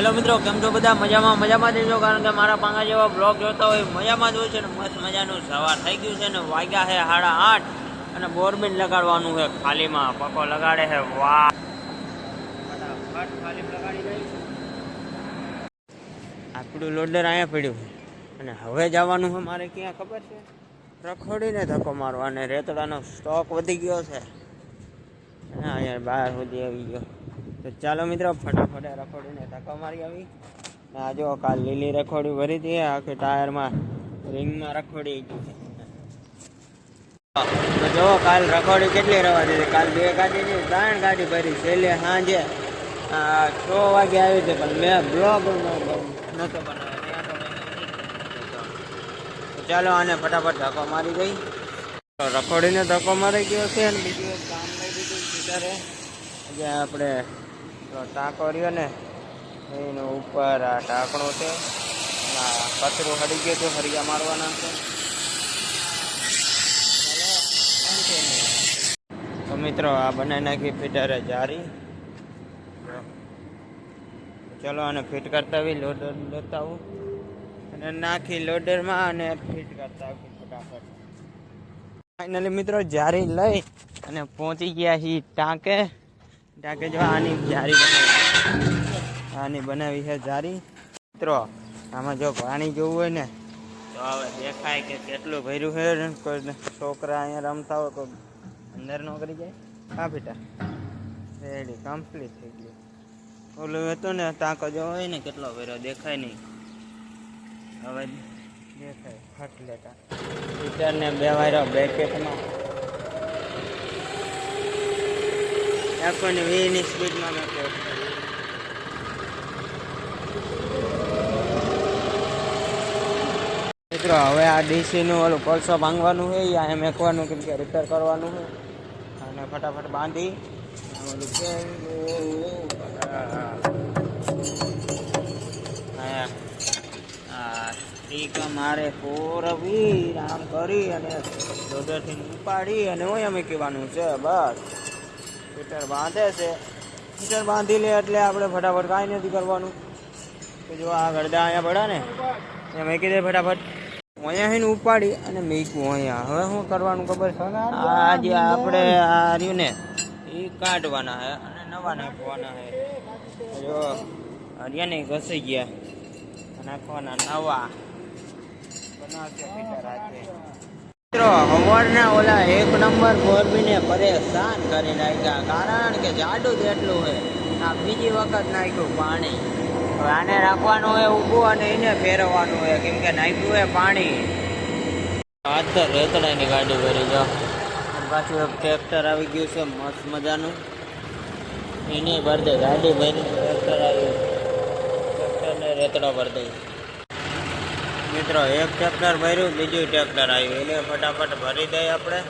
Hello મિત્રો, કેમ છો બધા? મજામાં મજામાં જ કારણ કે મારા પાંગા જેવા બ્લોગ જોતા હોય, મજામાં જ હોય છે ને, મસ્ત મજાનું સવાર થઈ ગયું છે ને, વાગ્યા છે સાડા આઠ અને બોરબીન લગાડવાનું છે ખાલીમાં, પકો લગાડે છે, વાહ. આપણું લોડર અહીંયા પડ્યું અને હવે જવાનું છે, મારે ક્યાં ખબર છે? રખોડીને ધક્કો મારવા અને રેતડાનો સ્ટોક વધી ગયો છે. અને અહીંયા બહાર સુધી આવી ગયો. તો ચાલો મિત્રો, ફટાફટ રખોડીને ધક્કો મારી આવી. આ જો કાલ લીલી રખોડી ભરી હતી આખી ટાયરમાં રિંગમાં રખોડી ગઈ છે તો જો કાલ રખોડી કેટલી રવા દીધી? કાલ બે ગાડી ની ત્રણ ગાડી ભરી. છેલ્લે સાંજે છ વાગે આવી હતી પણ મેં બ્લોગ નહોતો બનાવ્યો. ચાલો આને ફટાફટ ધક્કો મારી ગઈ. રખોડીને ધક્કો મારી ગયો છે, અને બીજું કામ લઈ દીધું આપણે ટાંકો રહ્યો ને, એનો ઉપર આ ઢાંકણો છે. કચરો આ ગયો હતું હરિયા મારવાના છે. તો મિત્રો, આ બનાવી નાખી ફિટરે જારી. ચલો આને ફિટ કરતા આવી લોડર લેતા આવું. અને નાખી લોડરમાં અને ફિટ કરતા આવી ફટાફટ. ફાઇનલી મિત્રો, જારી લઈ અને પહોંચી ગયા છીએ ટાંકે. ટાંકે જો આની જારી બનાવી. આની બનાવી છે જારી. મિત્રો, આમાં જો પાણી જોવું હોય ને, તો હવે દેખાય કે કેટલું ભર્યું છે કોઈ છોકરા અહીંયા રમતા હોય, કોઈ અંદર નોકરી જાય. હા, બેટા. રેડી કમ્પ્લીટ થઈ ગયું. ઓલું હતું ને, ટાંકો જો હોય ને, કેટલો ભર્યો, દેખાય નહીં. હવે દેખાય, ફટ લેતા. ટીચરને બે વાયરો બેકેટમાં આખોની વીની સ્પીડમાં મેં. મિત્રો, હવે આ ડીસીનું ઓલું કોલસો ભાંગવાનું છે યા એમ એકવાનું કેમ કે રિપેર કરવાનું છે. અને ફટાફટ બાંધી. મારે કોરવી આમ કરી અને દોઢથી ઉપાડી અને હું એમ કહેવાનું છે, બસ. હીટર બાંધે છે. હીટર બાંધી લે એટલે આપણે ફટાફટ કાંઈ નથી કરવાનું. કે જો આ ગરદા અહીંયા પડ્યા ને એ મૂકી દે ફટાફટ. અહીંયા હીને ઉપાડી અને મૂકવું અહીંયા. હવે શું કરવાનું ખબર છે? આ જે આપણે આ રહ્યું ને એ કાઢવાના છે અને નવા નાખવાના છે. જો હરિયાને ઘસી ગયા. નાખવાના નવા. બનાવશે ફિટર હાથે મિત્રો હવારના ઓલા એક નંબર મોરબીને પરેશાન કરી નાખ્યા. કારણ કે જાડું જ એટલું આ બીજી વખત નાખ્યું પાણી. હવે આને રાખવાનું હોય ઊભું અને એને ફેરવવાનું હોય. કેમ કે નાખ્યું હોય પાણી. હાથ તો રેતડાની ગાડી ભરી જાઓ. પાછું એક ટ્રેક્ટર આવી ગયું છે મસ્ત મજાનું. એની ભરી દે ગાડી ભરી ટ્રેક્ટર આવ્યું ટ્રેક્ટરને રેતડો ભરી દઈ મિત્રો એક ટ્રેક્ટર ભર્યું બીજું ટ્રેક્ટર આવ્યું. એટલે ફટાફટ ભરી દઈએ આપણે.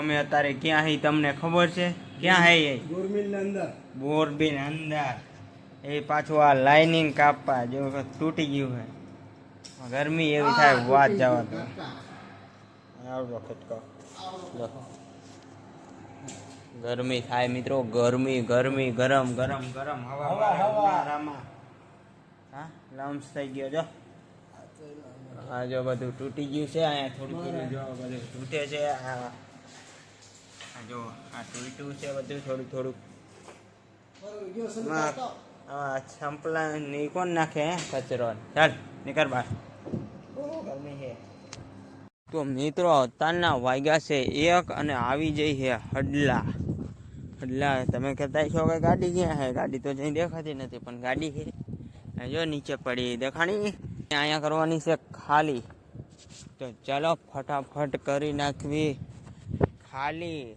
અમે અત્યારે ક્યાં હઈ તમને ખબર છે? ક્યાં હે એ? બોરબીન અંદર. એ પાછું આ લાઇનિંગ કાપવા જો તૂટી ગયું છે. ગરમી એવી થાય વાત જવા તો આવડો ખટકો ગરમી થાય મિત્રો. ગરમી ગરમી ગરમ ગરમ ગરમ હવા હવા હા લમ્સ થઈ ગયો જો. આ જો બધું તૂટી ગયું છે અહીંયા થોડું થોડું જો બધું તૂટે છે આ જો આ તૂટ્યું છે બધું થોડું થોડું. હા સંપલા ની કોણ નાખે કચરો. ચાલ નીકળ બાર ગરમી છે. તો મિત્રો અત્યારના વાગ્યા છે એક અને આવી જઈ છે હડલા. હડલા તમે કહેતા છો કે ગાડી ક્યાં છે? ગાડી તો જઈ દેખાતી નથી પણ ગાડી છે. જો નીચે પડી દેખાણી. અહીંયા કરવાની છે ખાલી. તો ચાલો ફટાફટ કરી નાખવી. ખાલી.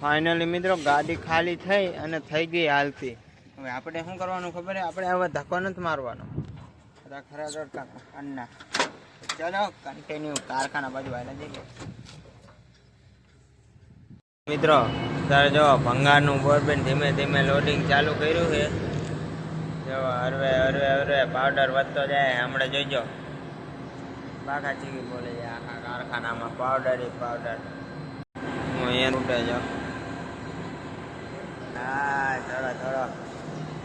ફાઇનલી મિત્રો, ગાડી ખાલી થઈ અને થઈ ગઈ હાલતી હવે આપણે શું કરવાનું ખબર છે? આપણે હવે ધક્કો નથી મારવાનો. ખરા ખરા દોડતા અન્ના. ચાલો કન્ટિન્યુ કારખાના બાજુ આવેલા જઈએ. મિત્રો, તારે જો ભંગારનું બોરબેન ધીમે ધીમે લોડિંગ ચાલુ કર્યું છે. જો, હરવે હરવે હરવે પાવડર વધતો જાય, હમણાં જોઈજો. બાકા ચીકી બોલે છે, આખા કારખાનામાં પાવડર પાવડર હું અહીંયા તૂટે જો. હા થોડો થોડો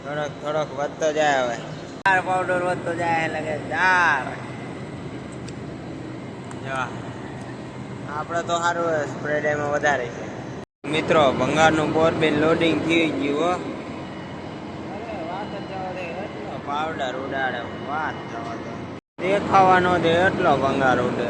થોડોક થોડોક વધતો જાય હવે. ચાર પાવડર વધતો જાય કે ચાર. જો આપણે તો સારું સ્પ્રેડ એમાં વધારે છે. મિત્રો, ભંગારનું બોરબેન લોડિંગ થઈ ગયું હો અરે વાત જ જવા દે એટલો પાવડર ઉડાડે વાત દેખાવાનો દે એટલો ભંગાર ઉડે.